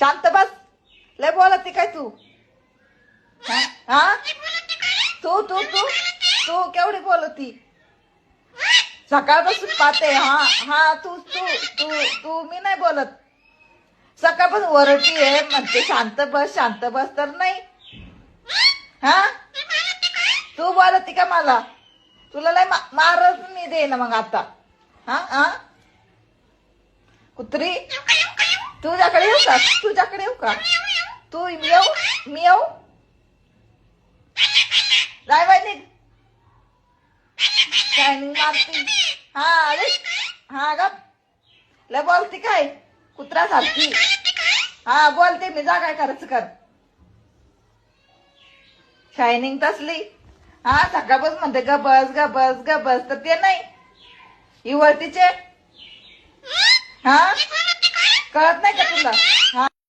शांत बस. लय बोलत ती काय तू? हा? तू तू तू? तू केवढी बोलती? सकाळपासून पाहते. हा हा तू तू तू तू मी नाही बोलत. सकाळपासून ओरडती आहे म्हणते शांत बस शांत बस तर नाही. हा? तू बोलती का मला? तुला लय मारच मी दे ना मग आता. हा हा कुत्री? तुझ्याकडे येऊ का? तुझ्याकडे येऊ का? तू येऊ? मी येऊ? जाय बाई निघ. शायनिंग मारती? हा अरे. हा ग लय बोलती काय? कुत्रा सारखी हा बोलते मी. जा काय करायचं कर. शायनिंग तसली. हा सकाळपासून म्हणते ग बस ग बस ग बस. तर ते नाही. इवळतीचे. हा? वरतीचे हा कळत नाही का तुला हा